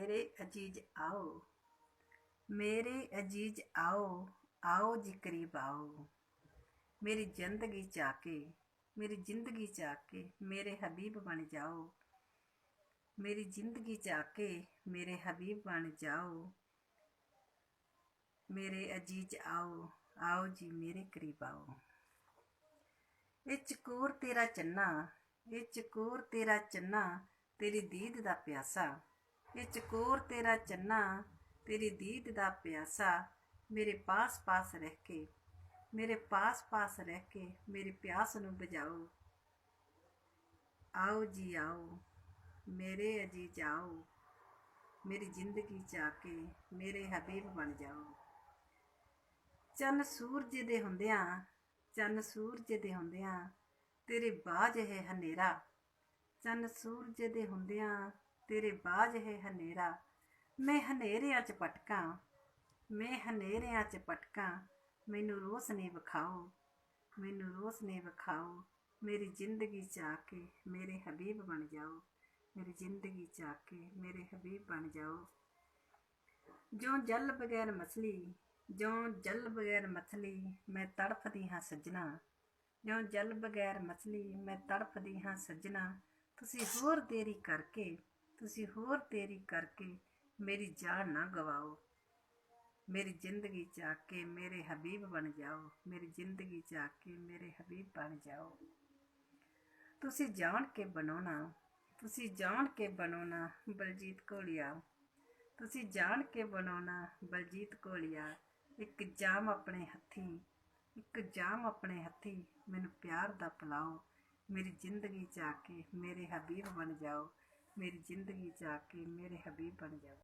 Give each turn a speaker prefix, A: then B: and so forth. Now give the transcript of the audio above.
A: ਮੇਰੇ ਅਜੀਜ਼ ਆਓ, ਮੇਰੇ ਅਜੀਜ਼ ਆਓ ਆਓ ਜੀ ਕਰੀਬ ਆਓ। ਮੇਰੀ ਜ਼ਿੰਦਗੀ ਚਾ ਕੇ ਮੇਰੀ ਜ਼ਿੰਦਗੀ ਚਾ ਕੇ ਮੇਰੇ ਹਬੀਬ ਬਣ ਜਾਓ। ਮੇਰੀ ਜ਼ਿੰਦਗੀ ਚਾ ਕੇ ਮੇਰੇ ਹਬੀਬ ਬਣ ਜਾਓ। ਮੇਰੇ ਅਜੀਜ਼ ਆਓ ਆਓ ਜੀ ਮੇਰੇ ਕਰੀਬ ਆਓ। ਇਹ ਚਕੂਰ ਤੇਰਾ ਚੰਨਾ, ਇਹ ਚਕੂਰ ਤੇਰਾ ਚੰਨਾ, ਤੇਰੀ ਦੀਦ ਦਾ ਪਿਆਸਾ। ਇਹ ਚਕੋਰ ਤੇਰਾ ਚੰਨਾ, ਤੇਰੀ ਦੀਦ ਦਾ ਪਿਆਸਾ ਮੇਰੇ ਪਾਸ ਪਾਸ ਰਹਿ ਕੇ, ਮੇਰੇ ਪਾਸ ਪਾਸ ਰਹਿ ਕੇ ਮੇਰੀ ਪਿਆਸ ਨੂੰ ਬੁਝਾਓ। ਆਓ ਜੀ ਆਓ, ਮੇਰੇ ਅਜੀਜ਼ ਜਾਓ, ਮੇਰੀ ਜ਼ਿੰਦਗੀ ਚ ਆ ਕੇ ਮੇਰੇ ਹਬੀਬ ਬਣ ਜਾਓ। ਚੰਨ ਸੂਰਜ ਦੇ ਹੁੰਦਿਆਂ, ਚੰਨ ਸੂਰਜ ਦੇ ਹੁੰਦਿਆਂ ਤੇਰੇ ਬਾਝ ਹੈ ਹਨੇਰਾ। ਚੰਨ ਸੂਰਜ ਦੇ ਹੁੰਦਿਆਂ ਤੇਰੇ ਬਾਝ ਹੈ ਹਨੇਰਾ। ਮੈਂ ਹਨੇਰਿਆਂ ਚ ਪਟਕਾਂ ਮੈਂ ਹਨੇਰਿਆਂ ਚ ਪਟਕਾਂ ਮੈਨੂੰ ਰੋਸ ਰੋਸ਼ਨੀ ਵਿਖਾਓ। ਮੈਨੂੰ ਰੋਸ ਰੋਸ਼ਨੀ ਵਿਖਾਓ। ਮੇਰੀ ਜ਼ਿੰਦਗੀ ਚ ਆ ਕੇ ਮੇਰੇ ਹਬੀਬ ਬਣ ਜਾਓ। ਮੇਰੀ ਜ਼ਿੰਦਗੀ ਚ ਆ ਕੇ ਮੇਰੇ ਹਬੀਬ ਬਣ ਜਾਓ। ਜੋ ਜਲ ਬਗੈਰ ਮਛਲੀ ਜੋ ਜਲ ਬਗੈਰ ਮਛਲੀ ਮੈਂ ਤੜਫਦੀ ਹਾਂ ਸੱਜਣਾ। ਜੋ ਜਲ ਬਗੈਰ ਮਛਲੀ ਮੈਂ ਤੜਫਦੀ ਹਾਂ ਸੱਜਣਾ। ਤੁਸੀਂ ਹੋਰ ਦੇਰੀ ਕਰਕੇ ਤੁਸੀਂ ਹੋਰ ਦੇਰੀ ਕਰਕੇ ਮੇਰੀ ਜਾਨ ਨਾ ਗਵਾਓ। ਮੇਰੀ ਜ਼ਿੰਦਗੀ ਚ ਆ ਕੇ ਮੇਰੇ ਹਬੀਬ ਬਣ ਜਾਓ। ਮੇਰੀ ਜ਼ਿੰਦਗੀ ਚ ਆ ਕੇ ਮੇਰੇ ਹਬੀਬ ਬਣ ਜਾਓ। ਤੁਸੀਂ ਜਾਣ ਕੇ ਬਣਾਉਣਾ ਤੁਸੀਂ ਜਾਣ ਕੇ ਬਣਾਉਣਾ ਬਲਜੀਤ ਕੋਲੀਆ ਤੁਸੀਂ ਜਾਣ ਕੇ ਬਣਾਉਣਾ ਬਲਜੀਤ ਕੋਲੀਆ ਇੱਕ ਜਾਮ ਆਪਣੇ ਹੱਥੀ, ਇੱਕ ਜਾਮ ਆਪਣੇ ਹੱਥੀ ਮੈਨੂੰ ਪਿਆਰ ਦਾ ਪਿਲਾਓ। ਮੇਰੀ ਜ਼ਿੰਦਗੀ ਚ ਆ ਕੇ ਮੇਰੇ ਹਬੀਬ ਬਣ ਜਾਓ। ਮੇਰੀ ਜ਼ਿੰਦਗੀ ਚ ਆ ਕੇ ਮੇਰੇ ਹਬੀਬ ਬਣ ਜਾਓ